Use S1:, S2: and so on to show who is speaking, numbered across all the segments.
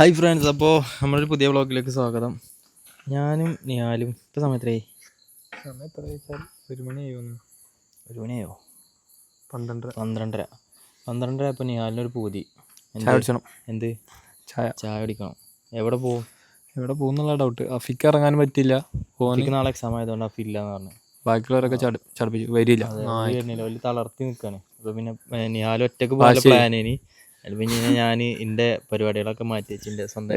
S1: Hi friends അപ്പോൾ നമ്മളൊരു പുതിയ വ്ളോഗിലേക്ക് സ്വാഗതം. ഞാനും നിയാലും. ഇപ്പോൾ സമയത്രേ
S2: സമയം എത്ര വെച്ചാൽ ഒരു മണിയായി വന്നു
S1: ഒരു മണിയായോ
S2: പന്ത്രണ്ടര.
S1: പന്ത്രണ്ടര. പന്ത്രണ്ടര അപ്പോൾ നിയാലിനൊരു പൂതി?
S2: ചായ കുടിച്ചണം.
S1: എന്ത്?
S2: ചായ.
S1: ചായ കുടിക്കണം. എവിടെ പോകും
S2: എവിടെ പോകുന്നുള്ള ഡൗട്ട് അഫിക്ക് ഇറങ്ങാൻ പറ്റില്ല.
S1: പോകുന്ന നാളെ എക്സാം ആയതുകൊണ്ട് അഫി ഇല്ല എന്ന് പറഞ്ഞു.
S2: ബാക്കിയുള്ളവരൊക്കെ ചട ചടപ്പിച്ചു. വരില്ല.
S1: വലിയ തളർത്തി നിൽക്കാണ് അപ്പോൾ പിന്നെ നിയാലും
S2: ഒറ്റയ്ക്ക്.
S1: പ്ലാൻ ഇനി അതിൽ പിന്നെ ഞാൻ എന്റെ പരിപാടികളൊക്കെ മാറ്റി വെച്ച് എന്റെ സ്വന്തം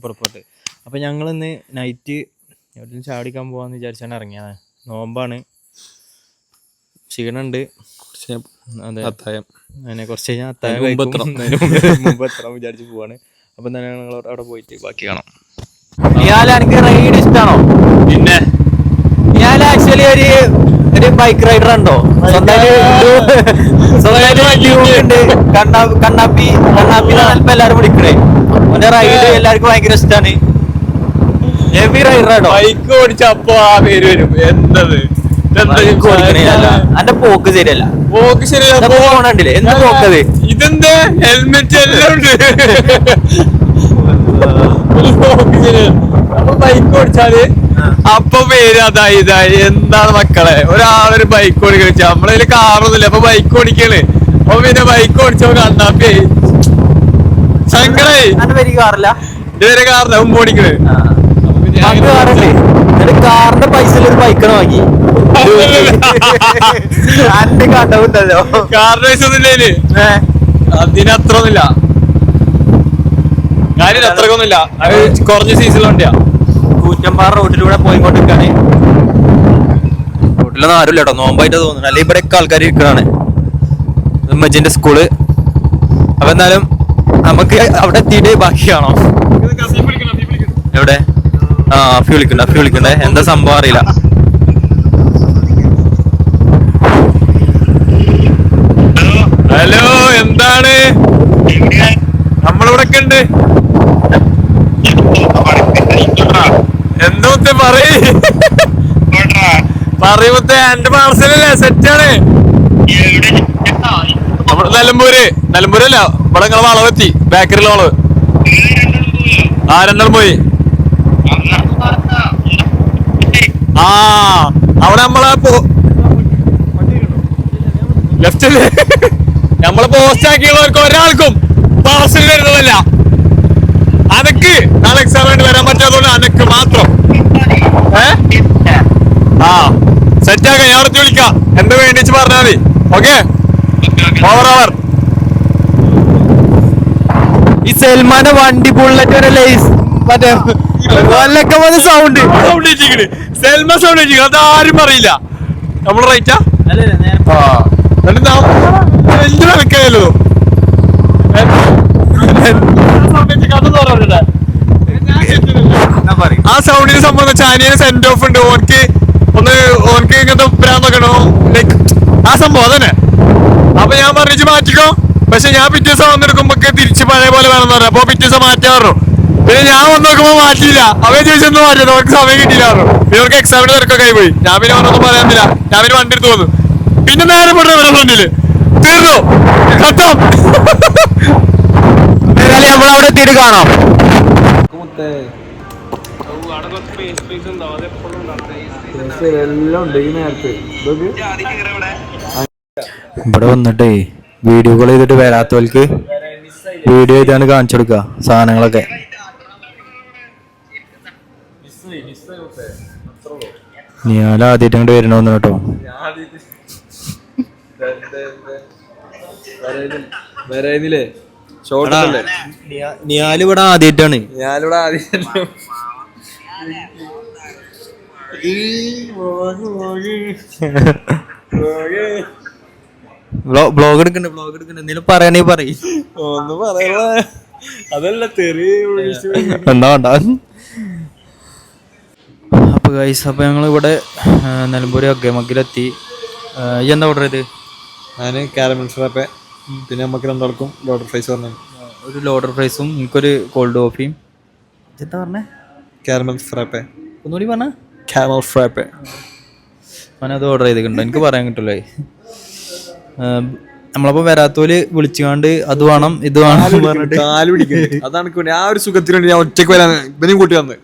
S1: പുറപ്പെട്ടു അപ്പോൾ ഞങ്ങളിന്ന് നൈറ്റ് എവിടെയും ചാടിക്കാൻ പോകാമെന്ന് വിചാരിച്ചാണ് ഇറങ്ങിയത്. നോമ്പാണ്. ക്ഷീണുണ്ട്.
S2: കുറച്ച്
S1: അതെ.
S2: അത്തായം.
S1: അങ്ങനെ കുറച്ച് കഴിഞ്ഞാൽ
S2: അത്തായം മുമ്പ് എത്തണം.
S1: വിചാരിച്ച് പോവാണ്. അപ്പം തന്നെ ഞങ്ങൾ അവിടെ പോയിട്ട് ബാക്കി കാണാം.
S3: ഇഷ്ടമാണോ റൈഡ് ഇഷ്ടമാണോ
S2: പിന്നെ?
S3: ഞാൻ ആക്ച്വലി ഒരു ബൈക്ക് റൈഡർ ഉണ്ടോ? സ്വന്തമായിട്ട് വണ്ടി ഉണ്ട്. കണ്ണാ കണ്ണാപ്പി കണ്ണാപ്പി ചിലപ്പോ എല്ലാരും വിളിക്കണേ. ഓന്റെ റൈഡ് എല്ലാവർക്കും ഭയങ്കര ഇഷ്ടാണ്. ഹെവി റൈഡർ ആണോ?
S2: ബൈക്ക് ഓടിച്ചപ്പോ ആ പേര് വരും.
S3: അല്ല അന്റെ പോക്ക് ശരിയല്ല.
S2: പോക്ക് ശരിയാ
S3: ഇതൊക്കെ പോണണ്ടില്ലേ? എന്ത് പോക്കത്?
S2: ഇതെന്താ? ഹെൽമെറ്റ് എല്ലാം ഉണ്ട്. പോക്ക് ശരിയല്ല. അപ്പൊ ബൈക്ക് ഓടിച്ചാൽ അപ്പൊ പേര് അതായി ഇതായി എന്താണ് മക്കളെ? ഒരാളൊരു ബൈക്ക് ഓടിക്കണ നമ്മളെ നമ്മളതിൽ കാറൊന്നുമില്ല അപ്പൊ ബൈക്ക് ഓടിക്കണ്. അപ്പൊ പിന്നെ ബൈക്ക് ഓടിച്ചോ കണ്ണാപ്പി
S3: പേര് കാറില്ല.
S2: ഇതുവരെ കാറിന് മുമ്പ് ഓടിക്കണ്.
S3: കാറിന്റെ പൈസയിൽ ഒരു ബൈക്കാണ് വാങ്ങി. അന്റെ കണ്ടവുണ്ടല്ലോ
S2: കാറിന് പൈസ ഒന്നുമില്ലേ അതിനത്ര ഒന്നുമില്ല. കാര്യം അത്രക്കൊന്നുമില്ല. അത് കുറഞ്ഞ സീസൺ വണ്ടിയാ
S3: കൂറ്റമ്പാറ റോഡിലൂടെ പോയിക്കൊണ്ടിരിക്കാണ് റോഡിലൊന്നും ആരും കേട്ടോ നോമ്പായിട്ട് തോന്നുന്നു അല്ലെ ഇവിടെയൊക്കെ ആൾക്കാർ ഇരിക്കണാണ് ഉമ്മച്ചിന്റെ സ്കൂൾ അപ്പൊ എന്നാലും നമുക്ക് അവിടെ എത്തിയിട്ട് ബാക്കിയാണോ എവിടെ ആ അഫി വിളിക്കണ്ട അഫി വിളിക്കണ്ടേ എന്താ സംഭവം അറിയില്ല
S2: ഹലോ എന്താണ് നമ്മളിവിടെ ഉണ്ട് എന്തോത്തെ പറയ്? പറയുമ്പത്തെ എന്റെ പാർസലല്ലേ സെറ്റാണ് നമ്മുടെ നിലമ്പൂര്. നിലമ്പൂരല്ല ഇവിടെ നിങ്ങളെ വളവെത്തി ബേക്കറിയിലെ വളവ്. ആ രണ്ടാളും പോയി. ആ അവിടെ നമ്മളെ ലെഫ്റ്റിൽ നമ്മളെ പോസ്റ്റ് ആക്കിയുള്ളവർക്ക് ഒരാൾക്കും പാർസൽ വരുന്നതല്ല. നാളെ എക്സാം വേണ്ടി വരാൻ പറ്റാത്തതുകൊണ്ട് അനക്ക് മാത്രം. ഏ? ആ സെറ്റ് ആക്കാം. ഞാൻ ഉറച്ചു വിളിക്കാം. എന്ത് വേണ്ടിച്ച് പറഞ്ഞാൽ മതി. ഓക്കെ ഓവർ അവർ
S3: ഈ സൽമാന്റെ വണ്ടി ബുള്ളറ്റ് വരെ ലൈസ് മറ്റേ സൗണ്ട്
S2: സൗണ്ട് വെച്ചിക്കണ് സെൽമ സൗണ്ട് വെച്ചിക്കണ് അത് ആരും പറയില്ല. നമ്മൾ റൈറ്റാ ആ? എന്നിട്ട് കണ്ടു വലിയ വിലക്കായല്ലോ ആ സൗണ്ടിന് സംബന്ധിച്ച് ചാനിയന് സെന്റ് ഓഫ് ഉണ്ട്. ഓനക്ക് ഒന്ന് ഓനക്ക് ഇങ്ങനത്തെ ഭ്രാന്തൊക്കെയാണോ ലൈക്ക് ആ സംഭവം അതന്നെ. അപ്പൊ ഞാൻ പറഞ്ഞു മാറ്റിക്കോ. പക്ഷെ ഞാൻ പിറ്റേ ദിവസം വന്നെടുക്കുമ്പോ തിരിച്ച് പഴയ പോലെ വേണമെന്ന് പറഞ്ഞു. അപ്പൊ പിറ്റേ ദിവസം മാറ്റാറു പിന്നെ ഞാൻ വന്ന് നോക്കുമ്പോ മാറ്റിയില്ല അവൻ ചോദിച്ചൊന്നും മാറ്റി നമുക്ക് സമയം കിട്ടിയില്ലാറു ഇവർക്ക് പിന്നെ അവർക്ക് എക്സാമിന് തിരക്കൊക്കെ ആയി പോയി. ഞാൻ പിന്നെ അവനൊന്നും പറയാനില്ല. ഞാൻ പിന്നെ വണ്ടി എടുത്ത് വന്നു. പിന്നെ നേരെ പെട്ടു വരാൻ ഫ്രണ്ടിൽ തീർന്നു. ഖത്തം
S3: നമ്മൾ അവിടെ എത്തിയിട്ട് കാണാം. ഇവിടെ? വന്നിട്ടേ വീഡിയോ കോൾ ചെയ്തിട്ട് വരാത്തവർക്ക് വീഡിയോ ചെയ്താണ് കാണിച്ചു കൊടുക്കുക സാധനങ്ങളൊക്കെ. ഞാൻ ആദ്യമായിട്ട് അങ്ങോട്ട് വരണമെന്ന് കേട്ടോ. ഇവിടെ ആദ്യമായിട്ടാണ്.
S2: ഞാനിവിടെ ആദ്യം
S3: ബ്ലോഗ് എടുക്കണ്ട ബ്ലോഗ് എടുക്കണ്ട. എന്തെങ്കിലും പറയണേ പറയും.
S2: ഒന്നും പറയണ അതല്ല തെറി
S3: എന്താ വേണ്ട? അപ്പോൾ ഗൈസ് അപ്പോൾ ഞങ്ങൾ ഇവിടെ നിലമ്പൂർ അഗ്ഗമക്കിലെത്തി എന്താ ഓർഡർ ചെയ്ത്?
S2: ഞാൻ കാരമൽ ഫ്രാപ്പെ പിന്നെ നമുക്ക് രണ്ടാൾക്കും ലോഡർ ഫ്രൈസ് പറഞ്ഞു
S3: ഒരു ലോഡർ ഫ്രൈസും എനിക്കൊരു കോൾഡ് കോഫിയും എന്താ പറഞ്ഞേ?
S2: കാരമൽ ഫ്രാപ്പെ
S3: ഒന്നുകൂടി പറഞ്ഞ.
S2: കാരമൽ ഫ്രാപ്പെ
S3: ഞാനത് ഓർഡർ ചെയ്തിട്ടുണ്ട്. എനിക്ക് പറയാൻ കിട്ടില്ലേ നമ്മളപ്പോ വരാത്തോൽ വിളിച്ചുകൊണ്ട് അത് വേണം ഇത് വേണം പറഞ്ഞിട്ട്.
S2: അതാണ് ആ ഒരു സുഖത്തിന് വേണ്ടി ഞാൻ ഒറ്റയ്ക്ക് വരാൻ ഇവനെയും കൂട്ടി വന്ന്.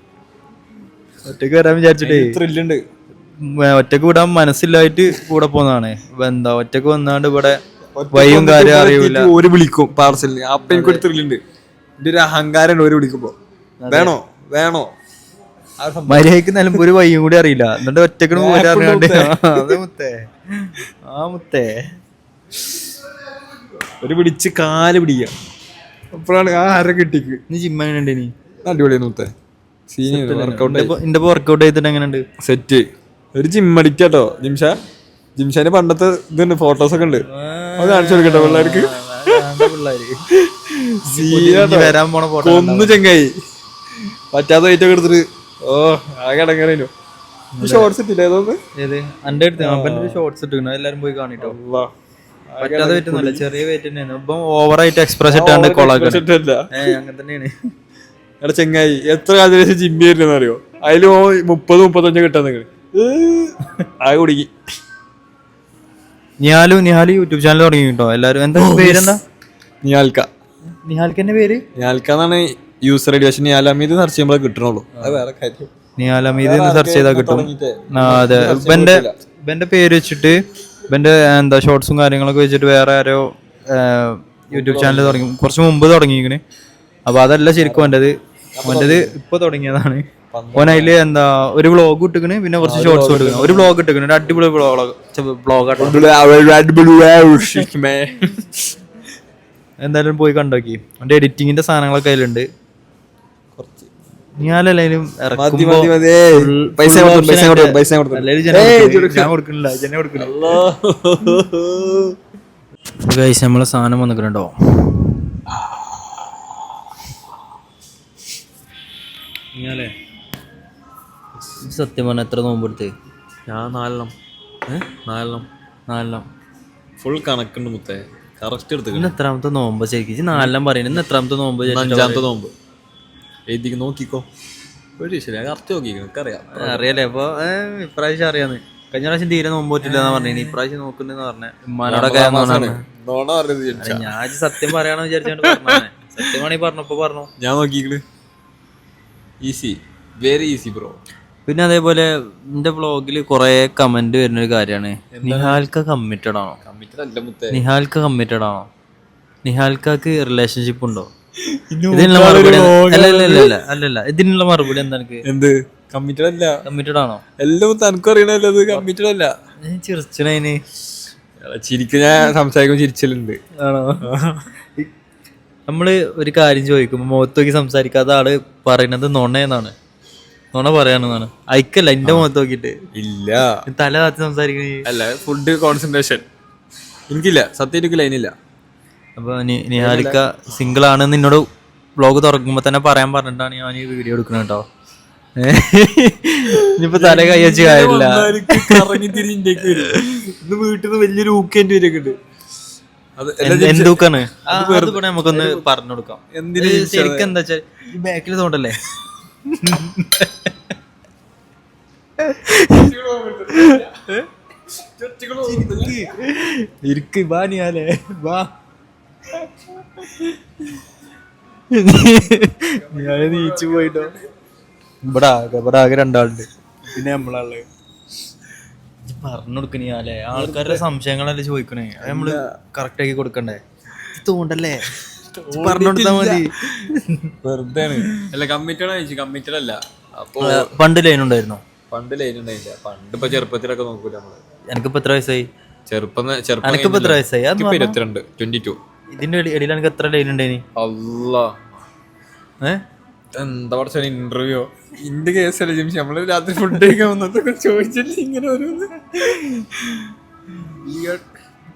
S3: ഒറ്റയ്ക്ക് വരാൻ വിചാരിച്ചിട്ടേ.
S2: ത്രില്ലുണ്ട്
S3: ഒറ്റയ്ക്ക് വിടാൻ മനസ്സില്ലായിട്ട് കൂടെ പോന്നതാണ് എന്താ ഒറ്റയ്ക്ക് വന്നാണ്ട് ഇവിടെ വൈകും കാര്യം അറിയില്ല
S2: ഒരു വിളിക്കും പാർസലിന് അപ്പൊ എനിക്കൊരു ത്രില്ലുണ്ട് എന്റെ ഒരു അഹങ്കാരം ഒരു വിളിക്കുമ്പോ. വേണോ? വേണോ?
S3: മര്യാദയ്ക്ക് നിലമ്പൂര് വഴിയും കൂടി അറിയില്ല. എന്നിട്ട് ഒറ്റയ്ക്ക് പോരാ അറിയാണ്ട് അതെ മുത്തേ. ആ മുത്തേ.
S2: ഒരു പിടിച്ച് കാൽ പിടിക്കുക അപ്പോഴാണ് ആ അര കിട്ടിക്ക്.
S3: നീ ജിമ്മ എങ്ങനെയുണ്ട് നീ
S2: അടിപൊളിയാണ് മുത്തേ. സീനിയർ വർക്കൗട്ട്
S3: എന്റെ വർക്കൗട്ട് ചെയ്തിട്ട് എങ്ങനെയുണ്ട്
S2: സെറ്റ് ഒരു ജിം അടിക്കാട്ടോ ജിംഷ. ജിംഷാന്റെ പണ്ടത്തെ ഇതുണ്ട് ഫോട്ടോസ് ഒക്കെ ഉണ്ട്. അത് കാണിച്ചു കൊടുക്കട്ടെ പിള്ളേർക്ക്.
S3: വരാൻ പോണ
S2: കൊന്നു ചെങ്ങായി. പറ്റാത്ത വെയിറ്റ് ഒക്കെ എടുത്തിട്ട് ഓ ആകെ അടങ്ങറേനു ഷോർട്സ് ഇട്ടില്ലേ ഏതോന്ന്
S3: ഏത്? എന്റെ അടുത്ത് അവന്റെ ഷോർട്സ് ഇട്ടിരുന്നു എല്ലാരും പോയി കാണിട്ടോ. പറ്റാതെ പറ്റുന്നില്ല ചെറിയ വെയിറ്റ് തന്നെയാണ്. ഇപ്പം ഓവറായിട്ട് എക്സ്പ്രസ് ഇട്ടാണ്ട് കൊളാക്കാൻ അങ്ങനെ തന്നെയാണ്.
S2: എടാ ചെങ്ങായി എത്ര കാലത്തിന് ശേഷം ജിമ്മി വരുന്ന അറിയോ? അതിൽ ഓ മുപ്പത് മുപ്പത്തഞ്ച് കിട്ടാൻ നിങ്ങൾ ആകെ കുടുങ്ങി.
S3: നിഹാലു നിഹാലു യൂട്യൂബ് ചാനൽ തുടങ്ങി കേട്ടോ എല്ലാരും എന്താ പേരെന്താ
S2: നിഹാൽക്ക.
S3: നിഹാൽക്കന്റെ പേര്?
S2: എന്നാണ് യൂസർ ഐഡി പക്ഷെ നിയാലമീദ് സെർച്ച് ചെയ്യുമ്പോൾ കിട്ടണുള്ളൂ. അത് വേറെ കാര്യം.
S3: നിഹാൽ അമീത് സെർച്ച് ചെയ്താൽ കിട്ടും. ബെന്റെ അതെ. ഇവന്റെ ഇവന്റെ പേര് വെച്ചിട്ട് ഇവന്റെ എന്താ ഷോർട്സും കാര്യങ്ങളൊക്കെ വെച്ചിട്ട് വേറെ ആരോ യൂട്യൂബ് ചാനൽ തുടങ്ങി കുറച്ച് മുമ്പ് തുടങ്ങിയിരിക്കണ്. അപ്പൊ അതല്ല ശരിക്കും ഓന്റെത് ഓന്റെത് ഇപ്പൊ തുടങ്ങിയതാണ്. ഓൻ അതിൽ എന്താ ഒരു വ്ളോഗ് ഇട്ടിക്കണ് പിന്നെ കുറച്ച് ഷോർട്സ് ഇട്ടിക്കണ്. ഒരു വ്ളോഗ് ഇട്ടിക്കണ് ഒരു അടിപൊളി വ്ളോഗ് എന്തായാലും പോയി കണ്ടോക്കി. അവന്റെ എഡിറ്റിങ്ങിന്റെ സാധനങ്ങളൊക്കെ അതിലുണ്ട് ഗൈസ് നമ്മളെ സാധനം വന്നിട്ടുണ്ടോ സത്യം പറഞ്ഞ എത്ര നോമ്പെടുത്ത്?
S2: ഞാൻ നാലെണ്ണം. നാലെണ്ണം.
S3: നാലെണ്ണം.
S2: ഫുൾ കണക്കുണ്ട് മുത്തേ. കറക്റ്റ് എടുത്തു
S3: എത്രാമത്തെ നോമ്പ് ശരിക്കും? നാലെണ്ണം പറയുന്നത് എത്രാമത്തെ നോമ്പ്
S2: അഞ്ചാമത്തെ നോമ്പ്. എഴുതിക്ക് നോക്കിക്കോ. ഒരു ശരി കറക്റ്റ് നോക്കിക്കോ എനിക്കറിയാം?
S3: അറിയാലേ അപ്പൊ ഏ, ഇപ്രാവശ്യം അറിയാന്ന്. കഴിഞ്ഞ പ്രാവശ്യം തീരെ നോമ്പ് പറ്റില്ല എന്നാ ഇപ്രാവശ്യം നോക്കുന്നെന്ന് പറഞ്ഞ. ഉമ്മാനോടൊക്കെ ഞാൻ സത്യം പറയാന്ന് വിചാരിച്ചോണ്ട് സത്യമാണീ പറഞ്ഞപ്പോ പറഞ്ഞു
S2: ഞാൻ നോക്കിക്കണ്. ഈസി വെരി ഈസി ബ്രോ
S3: പിന്നെ അതേപോലെ എന്റെ വ്ളോഗിൽ കുറെ കമന്റ് വരുന്ന ഒരു കാര്യമാണ് നിഹാൽക്ക കമ്മിറ്റഡ് ആണോ? നിഹാൽക്ക കമ്മിറ്റഡ് ആണോ? നിഹാൽക്കക്ക് റിലേഷൻഷിപ്പ് ഉണ്ടോ? ഇതിനുള്ള മറുപടി എന്താ- അല്ല അല്ലല്ല ഇതിനുള്ള മറുപടി എന്താ എനിക്ക്
S2: എന്ത്? കമ്മിറ്റഡ് അല്ല.
S3: കമ്മിറ്റഡ് ആണോ?
S2: എല്ലാം തനക്കും അറിയണല്ലോ അത് കമ്മിറ്റഡ് അല്ല.
S3: ചിരിച്ചണതിന്
S2: ചിരിക്കും ഞാൻ സംസാരിക്കുമ്പോൾ ചിരിച്ചലുണ്ട്.
S3: ആണോ? നമ്മൾ ഒരു കാര്യം ചോദിക്കുമ്പോൾ മുഖത്ത് നോക്കി സംസാരിക്കാത്ത ആൾ പറയുന്നത് നുണയെന്നാണ് നുണ പറയാണെന്നാണ് അയക്കല്ല എന്റെ മുഖത്ത് നോക്കിട്ട്
S2: ഇല്ല.
S3: തല കാത്തി സംസാരിക്കണേ.
S2: അല്ല ഫുഡ് കോൺസെൻട്രേഷൻ എനിക്കില്ല സത്യം എനിക്ക് ലൈനില്ല
S3: അപ്പൊ നിഹാലിക്ക സിംഗിൾ ആണ് നിന്നോട് വ്ളോഗ് തുറക്കുമ്പോ തന്നെ പറയാൻ പറഞ്ഞിട്ടാണ് ഞാൻ ഈ വീഡിയോ എടുക്കുന്നത് കേട്ടോ. ഇനിയിപ്പോ തല കൈ വെച്ച് കാര്യമില്ല.
S2: ഇന്ന് വീട്ടിൽ നിന്ന് വലിയൊരു ഊക്കേണ്ടി വരൊക്കെ ഉണ്ട്.
S3: എന്തൊക്കെയാണ് കൂടെ നമുക്കൊന്ന് പറഞ്ഞു കൊടുക്കാം.
S2: എന്തിനു
S3: ശരിക്കും എന്താ വെച്ചാൽ ഈ ബാക്കിൽ തോണ്ടല്ലേ? ഇരിക്ക്. വാ നീയാലേ വാ. ഞാൻ നീച്ചു പോയിട്ടോ. ഇവിടെ ആകെ ഇവിടെ ആകെ രണ്ടാളുണ്ട്. പിന്നെ നമ്മളാൾ. പറഞ്ഞു കൊടുക്കണേ ആൾക്കാരുടെ സംശയങ്ങളല്ലേ ചോദിക്കണേ. അത് നമ്മൾ കറക്റ്റ് ആക്കി കൊടുക്കണ്ടേ? തോണ്ടല്ലേ? പറഞ്ഞു കൊടുത്താ മതി.
S2: വെറുതെ അല്ല കമ്മിറ്റഡ് അയച്ചു കമ്മിറ്റഡ് അല്ല. അപ്പൊ
S3: പണ്ട് ലൈൻ ഉണ്ടായിരുന്നോ?
S2: പണ്ട് ലൈൻ ഉണ്ടായില്ല. പണ്ട് ഇപ്പൊ ചെറുപ്പത്തിലൊക്കെ നോക്കൂല നമ്മൾ.
S3: എനിക്കിപ്പോ എത്ര വയസ്സായി?
S2: ചെറുപ്പം ചെറുപ്പം
S3: എനിക്കിപ്പോ എത്ര വയസ്സായി?
S2: ഇരുപത്തിരണ്ട്. ട്വന്റി ടു
S3: ഇതിന്റെ ഇടയിൽ എനിക്ക് എത്ര ലൈൻ ഉണ്ടായിനി
S2: അല്ലാ എന്താ പറച്ച ഇന്റർവ്യൂ ഇന്റെ കേസല്ല ജിംസ് നമ്മൾ രാത്രി ഫുഡ് കഴിക്കാൻ വന്നതൊക്കെ ചോദിച്ചില്ല ഇങ്ങനെ ഓരോന്ന്?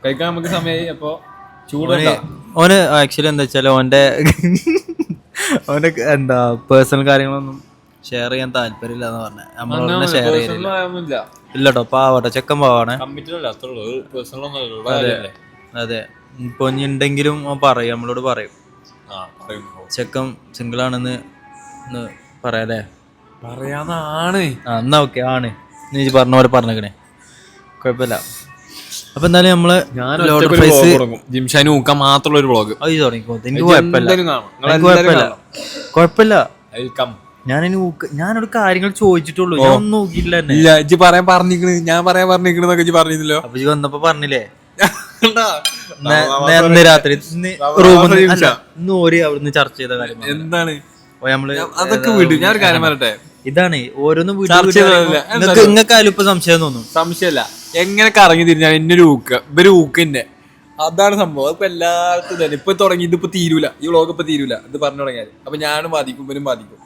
S2: കഴിക്കാൻ നമുക്ക് സമയമായി അപ്പൊ ചൂടുണ്ട
S3: ഓന് ആക്ച്വലി എന്താ വെച്ചാൽ ഓന്റെ ഓന്റെ എന്താ പേഴ്സണൽ കാര്യങ്ങളൊന്നും ഷെയർ ചെയ്യാൻ താല്പര്യമില്ല എന്ന് പറഞ്ഞ നമ്മളോട് ഷെയർ ചെയ്യില്ല
S2: ഇല്ലട്ടോ
S3: ഇല്ല പാവട്ടെ ചെക്കൻ പാവാണേ.
S2: കമ്മിറ്റഡ് അത്രേ ഉള്ളൂ. പേഴ്സണൽ ഒന്നും
S3: അതെ. ഇപ്പൊ ഉണ്ടെങ്കിലും പറയും നമ്മളോട് പറയും. ചെക്കൻ സിംഗിൾ ആണെന്ന് പറയാല്ലേ പറയാലേ
S2: പറയാന്നാണ്
S3: ആ എന്നാ ഓക്കെ ആണ്. നീ പറഞ്ഞ പോലെ പറഞ്ഞേക്കണേ. കുഴപ്പമില്ല. അപ്പൊ എന്തായാലും
S2: നമ്മൾ ജിംഷാന് ഊക്കാൻ മാത്രമുള്ള ഒരു വ്ളോഗ്
S3: അത് തുടങ്ങിക്കോ. എനിക്ക് കുഴപ്പമില്ല. കുഴപ്പമില്ല. ഞാനിനി ഞാനോട് കാര്യങ്ങൾ ചോദിച്ചിട്ടുള്ളൂ. ഞാൻ നോക്കിയില്ല
S2: ഇല്ല ഇജ്ജ് പറയാൻ ഞാൻ പറയാൻ പറഞ്ഞിരിക്കണെന്നൊക്കെ ഇജ്ജ് പറഞ്ഞില്ലല്ലോ
S3: അപ്പൊ ഇജ്ജ് വന്നപ്പോ പറഞ്ഞില്ലേ?
S2: കണ്ടാ?
S3: നേ- നേ- ഇന്ന് രാത്രി റൂമിൽ ഇന്ന് ഓരി അവിടുന്ന് ചർച്ച ചെയ്ത കാര്യം
S2: എന്താണ്?
S3: നമ്മൾ
S2: അതൊക്കെ വിട്. ഞാൻ ഒരു കാര്യം പറയട്ടെ?
S3: ഇതാണ്. ഓരോന്നും. പറയുമ്പോ നിങ്ങക്ക് നിങ്ങൾക്കായാലും ഇപ്പൊ സംശയം തോന്നും.
S2: സംശയമല്ല. എങ്ങനെ കറങ്ങി തിരിഞ്ഞാൽ എന്നൊരു ഊക്ക. ഇവർ ഊക്കന്നെ. അതാണ് സംഭവം. അതിപ്പോ എല്ലായിടത്തും തന്നെ ഇപ്പൊ തുടങ്ങി ഇതിപ്പോ തീരൂല. ഈ വ്ളോഗ് ഇപ്പൊ തീരൂല. ഇത് പറഞ്ഞു തുടങ്ങിയാൽ അപ്പൊ ഞാനും ബാധിക്കും ഇവനും ബാധിക്കും?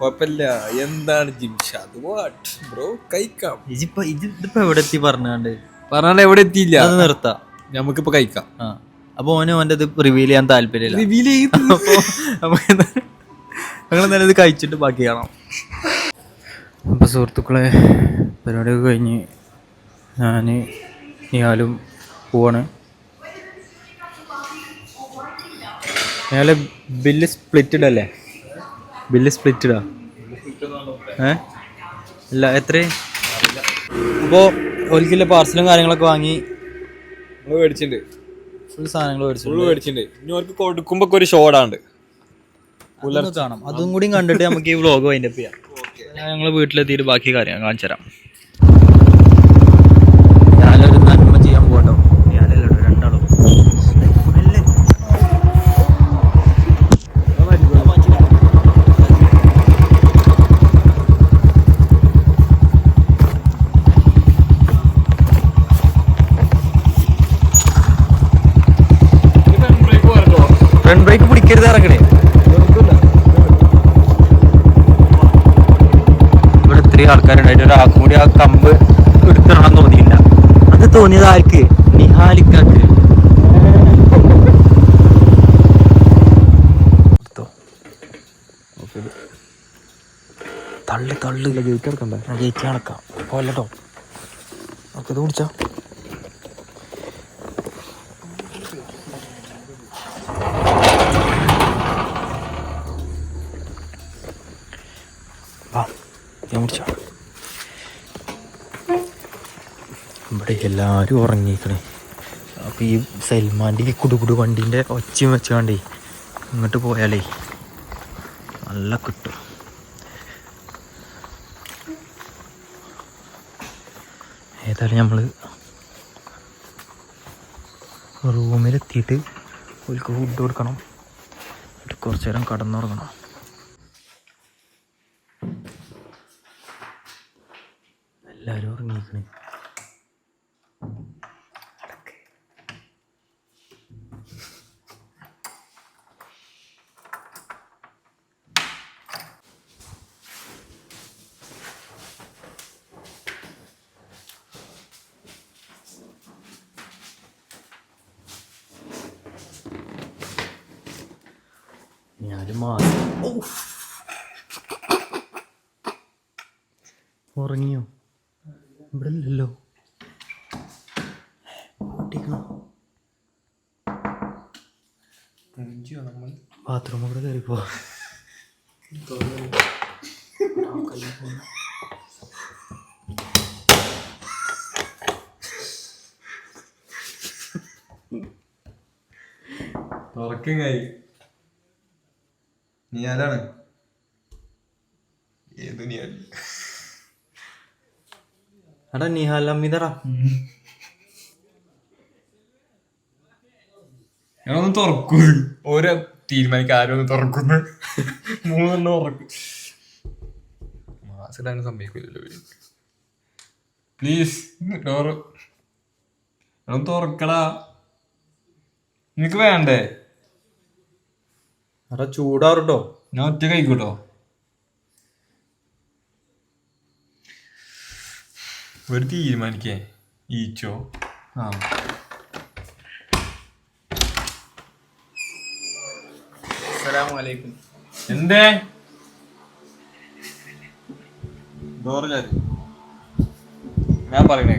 S2: കുഴപ്പമില്ല. എന്താണ് ജിംഷാദ്? വാട്ട് ബ്രോ കഴിക്കാം.
S3: ഇതിപ്പോ ഇത് ഇതിപ്പോ എവിടെ എത്തി പറഞ്ഞാണ്ട്?
S2: പറഞ്ഞാൽ എവിടെ എത്തിയില്ല.
S3: അത് നിർത്താം.
S2: നമുക്കിപ്പോ കഴിക്കാം.
S3: ആ. അപ്പൊ ഓന് ഓന്റെ ഇത് റിവീൽ ചെയ്യാൻ താല്പര്യമില്ല.
S2: റിവീൽ ചെയ്ത്
S3: അപ്പൊ ഞങ്ങൾ എന്തായാലും ഇത് കഴിച്ചിട്ട് ബാക്കി കാണാം. അപ്പൊ സുഹൃത്തുക്കളെ പരിപാടിയൊക്കെ കഴിഞ്ഞ് ഞാൻ ഇയാലും പോവാണ്. നിഹാലെ ബില്ല് സ്പ്ലിറ്റഡ് അല്ലേ ബില്ല് സ്പ്ലിറ്റഡാ ഏ? ഇല്ല എത്രയും അപ്പോൾ ഒരിക്കലും പാർസലും കാര്യങ്ങളൊക്കെ വാങ്ങി
S2: മേടിച്ചിട്ടുണ്ട്.
S3: ഫുൾ സാധനങ്ങൾ
S2: മേടിച്ചിട്ടുണ്ട്. ഇനി അവർക്ക് കൊടുക്കുമ്പോ ഒക്കെ ഒരു ഷോടാണ്ട്
S3: അതൊന്ന് കാണാം. അതും കൂടി കണ്ടിട്ട് നമുക്ക് ഈ വ്ളോഗ് വൈൻഡപ്പ് ചെയ്യാം. ഞങ്ങൾ വീട്ടിലെത്തിയിട്ട് ബാക്കി കാര്യങ്ങൾ കാണിച്ചു തരാം ആൾക്കാരുണ്ടായിട്ട് ഒരാൾക്കും കൂടി ആ കമ്പ് എടുത്തിടണം തോന്നിയില്ല. അത് തോന്നിയത് ആർക്ക്? നിഹാലിക്കാക്ക് എടുത്തോ. തള്ളി തള്ളി. ഗേറ്റ് അടക്കണ്ടേ ഗേറ്റ് അടക്കാം കൊല്ലട്ടോ. നമുക്ക് ഇത് കുടിച്ചോ. എല്ലാവരും ഉറങ്ങിയിരിക്കണേ. അപ്പോൾ ഈ സൽമാന്റെ ഈ കുടുകുടു വണ്ടീന്റെ ഒച്ചയും വെച്ചാണ്ടേ ഇങ്ങോട്ട് പോയാലേ നല്ല കിട്ടും. ഏതായാലും നമ്മൾ റൂമിലെത്തിയിട്ട് ഒരു ഫുഡ് കൊടുക്കണം. കുറച്ച് നേരം കടന്നുറങ്ങണം എല്ലാവരും ഉറങ്ങിക്കണേ ഞാനും മാസം ഉറങ്ങിയോ? ഇവിടെ ഇല്ലല്ലോ ബാത്റൂം കൂടെ കയറിപ്പോ
S2: തുറക്കും കായി നീ ആരാണ് ഏത് നീ
S3: എടാ നിഹാൽ അമിതടാ
S2: ഞാനൊന്ന് തുറക്കൂ. ഓരോ തീരുമാനിക്ക് ആരും ഒന്ന് തുറക്കുന്നു. മൂന്നെണ്ണം ഉറക്കും. മാസിടാനും സമ്മതിക്കില്ലല്ലോ പ്ലീസ് ഡോറ് ഒന്ന് തുറക്കടാ. നിനക്ക് വേണ്ടേ?
S3: എടാ ചൂടാറുട്ടോ.
S2: ഞാൻ ഒറ്റ കഴിക്കൂട്ടോ ഒരു തീരുമാനിക്കേ ഈച്ചോ ആ എന്തേ ഞാൻ പറയണേ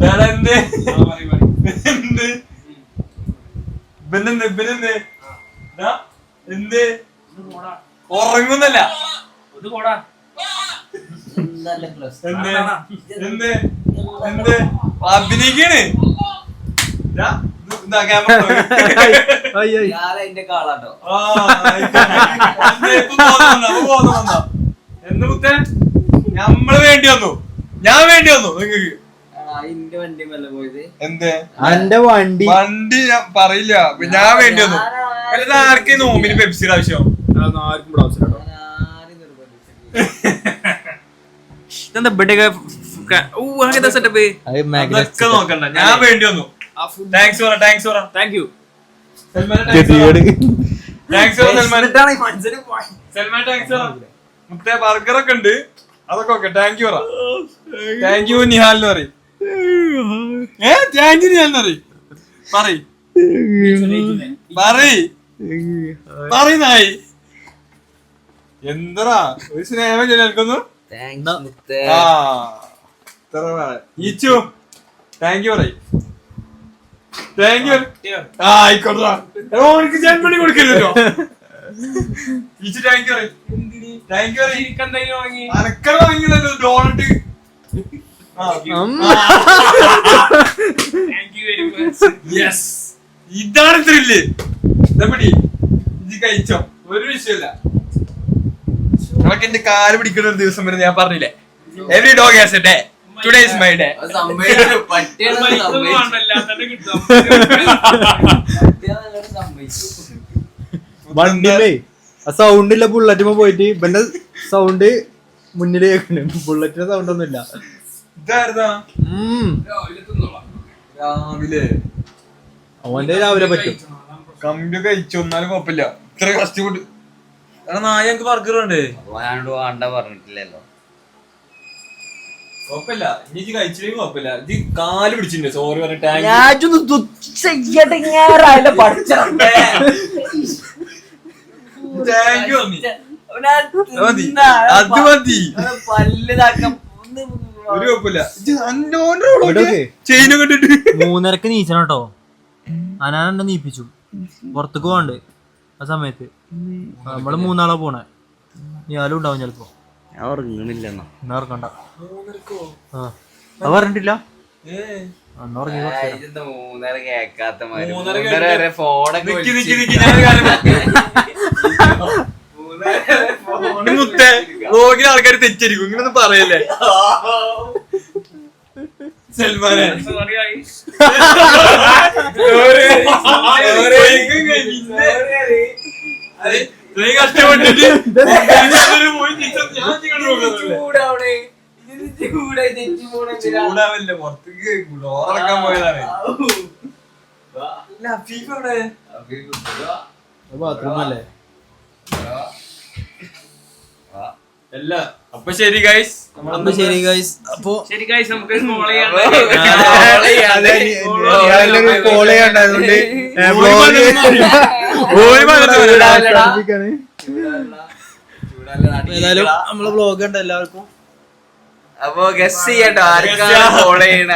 S2: എടാ, എന്തേ? എന്ത്? ഇവനെന്ത്? ഇവനെന്ത്? ഡാ, എന്ത്? ഉറങ്ങുന്നല്ല എന്ത് എന്ത് എന്ത് അഭിനയിക്കാണ്? മുത്തേ? നമ്മൾ വേണ്ടി വന്നു. ഞാൻ വേണ്ടി വന്നു നിങ്ങക്ക്.
S3: എന്റെ വണ്ടി.
S2: വണ്ടി ഞാൻ പറയില്ല. ഞാൻ വേണ്ടി വന്നു. ആർക്കും നോമ്പിന് പെപ്സിയുടെ ആവശ്യം?
S4: ആർക്കും ആവശ്യമില്ല ഇതെന്താ ഓ അങ്ങനത്തെ സെറ്റപ്പ്
S2: അതൊക്കെ നോക്കണ്ട. ഞാൻ വേണ്ടി വന്നു. താങ്ക്സ് പറ താങ്ക്സ് പറ.
S4: താങ്ക് യു
S2: താങ്ക്സ് പറ. സൽമാൻ സൽമാൻ താങ്ക്സ് പറ. മുത്തേ ബർഗർ ഒക്കെ ഉണ്ട്. അതൊക്കെ ഓക്കെ താങ്ക് യു പറ. താങ്ക് യു നിഹാലിന് പറയും. ഏ താങ്ക് യു നിഹാലിന് പറയും. പറയ്. പറയ്. പറയുന്നായി എന്തടാ ഒരു സ്നേഹം ചെല്ലുന്നു. ഈച്ചു താങ്ക് യു പറയ്. താങ്ക് യു ആ ആയിക്കോട്ടെ. ഓനക്ക് ജന്മണി കൊടുക്കരുതല്ലോ. ഈച്ചു താങ്ക് യു പറയ്. താങ്ക് യു പറയ്. അനക്കറ വാങ്ങിയതല്ലോ ഡോണറ്റ് ഇതാണ് ത്രില്ല് ഇതപ്പടി ഇത് കഴിച്ചോ. ഒരു വിഷയമില്ല. നിങ്ങളൊക്കെ എന്റെ കാൽ പിടിക്കുന്ന ഒരു ദിവസം വരെ ഞാൻ പറഞ്ഞില്ലേ? Every dog has a day today is my day
S3: വണ്ടിയിലേ ആ സൗണ്ടില്ല ബുള്ളറ്റുമ്പോ പോയിട്ട് ഇവന്റെ സൗണ്ട് മുന്നിൽ കേൾക്കണേ ബുള്ളറ്റിന്റെ സൗണ്ട് ഒന്നും ഇല്ല.
S2: രാവിലെ.
S3: അവന്റെ രാവിലെ പറ്റും.
S2: കമ്പി കഴിച്ചു എന്നാലും കുഴപ്പമില്ല. ഇത്ര കഷ്ടപ്പെട്ട് എടാ നായ എനിക്ക് ബർഗർ ഉണ്ട്
S5: ഞാനോട് വേണ്ട പറഞ്ഞിട്ടില്ലല്ലോ.
S2: കുഴപ്പമില്ല. ഇനി ഇത് കഴിച്ചില്ലെങ്കിൽ കുഴപ്പമില്ല. ഇത് കാൽ പിടിച്ചിട്ടുണ്ട്. സോറി പറഞ്ഞ ടാങ്ക് ടാങ്ക് വന്നി മതി. അത് മതി.
S5: പല്ലിതാക്കം
S2: ഒരു കുഴപ്പമില്ല. ഇത് അന്നോന്റെ
S3: ഇവിടെ ഒക്കെ
S2: ചെയിനും കണ്ടിട്ട്
S6: മൂന്നരക്ക് നീച്ചണം കേട്ടോ. അനാൻ എന്നെ നീപ്പിച്ചു. പുറത്തേക്ക് പോകണ്ട്. ആ സമയത്ത്. നമ്മൾ മൂന്നാളാ പോണേ. ഞാനും ഉണ്ടാവും ചിലപ്പോ.
S5: ഞാൻ ഉറങ്ങണില്ലെന്നോ
S6: എന്നാ. ഇറക്കണ്ട ആ. അത് പറഞ്ഞിട്ടില്ല? എന്നാ ഉറങ്ങി കുറച്ച് നേരം.
S5: ഇതെന്താ മൂന്നര കേക്കാത്ത മാതിരി.
S2: മൂന്നര
S5: മൂന്നര
S2: കേൾക്കാ-
S5: വരെ ഫോണൊക്കെ
S2: നിക്ക് നിക്ക്
S5: വിളിച്ച്
S2: നിക്ക് ഞാൻ കാര്യം
S5: മൂന്നര വരെ phone
S2: മുത്തേ വ്ളോഗിൽ ആൾക്കാർ തെറ്റിരിക്കും ഇങ്ങനൊന്നും പറയല്ലേ?
S5: തെറ്റി പോണേ
S2: ചൂടാവല്ലേ പുറത്തേക്ക് ഡോറക്കാൻ പോയതാണ് ഇല്ല, ഫീഫ എവിടെ?
S3: ബാത്റൂം
S2: അപ്പൊ ശരി ഗൈസ്
S6: അപ്പൊ ശരി ഗൈസ് അപ്പൊ
S4: ശരി ഗൈസ് നമുക്ക് കോൾ.
S3: കോൾ ചെയ്യാണ്ടായതുകൊണ്ട് ഏതായാലും നമ്മളെ വ്ളോഗ് ഉണ്ട് എല്ലാവർക്കും.
S5: അപ്പൊ ഗസ് ചെയ്യട്ടോ. ആർക്കാണ് ഫോളോ ചെയ്യണ?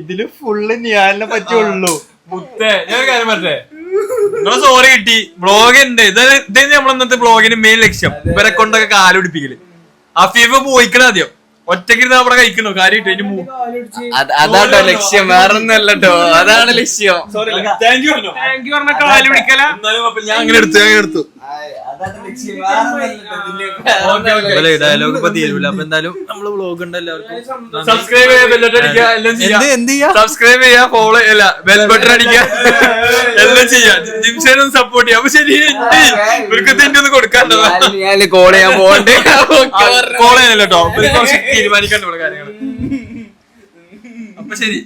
S3: ഇതിൽ ഫുള്ള് ഞാനെ പറ്റുള്ളൂ
S2: മുത്തേ ഞാൻ ഒരു കാര്യം പറഞ്ഞേ. നിങ്ങളെ സോറി കിട്ടി. ബ്ലോഗ് ഉണ്ട് ഇത് ഇത് നമ്മൾ ഇന്നത്തെ ബ്ലോഗിന് മെയിൻ ലക്ഷ്യം. ഇവരെ കൊണ്ടൊക്കെ കാലുപിടിപ്പിക്കൽ അഫീഫ് പോയിക്കണ ആദ്യം. ഒറ്റയ്ക്ക് ഇരുന്ന് അവിടെ കഴിക്കണോ? കാര്യമായിട്ട് അതിന്റെ മൂ
S5: അതാട്ടോ ലക്ഷ്യം? വേറൊന്നല്ലോ അതാണ് ലക്ഷ്യം.
S2: Sorry thank you
S4: thank you പറഞ്ഞ?
S2: ഞാൻ അങ്ങനെ എടുത്തു ഞാൻ അങ്ങനെ എടുത്തു.
S3: ഡയലോഗ് ഇപ്പൊ തീരൂല. അപ്പൊ എന്തായാലും നമ്മൾ വ്ളോഗ് ഉണ്ട് എല്ലാവർക്കും.
S2: സബ്സ്ക്രൈബ് ചെയ്യാ ബെല്ലറ്റ് അടിക്കുക എല്ലാം ചെയ്യാം.
S3: എന്ത് എന്ത്
S2: സബ്സ്ക്രൈബ് ചെയ്യാ ഫോളോ അല്ല ബെൽ ബട്ടൺ അടിക്കുക. എല്ലാം ചെയ്യാം. ജിംഷനും സപ്പോർട്ട് ചെയ്യാം. അപ്പൊ ശരി ഇവർക്ക് തന്നെ ഒന്ന് കൊടുക്കാണ്ടോ
S5: ഞാൻ കോൾ ചെയ്യാൻ പോകണ്ടേ
S2: കോൾ ചെയ്യാനല്ലോ കേട്ടോ. കുറച്ച് തീരുമാനിക്കാണ്ട് കാര്യങ്ങൾ അപ്പൊ ശരി.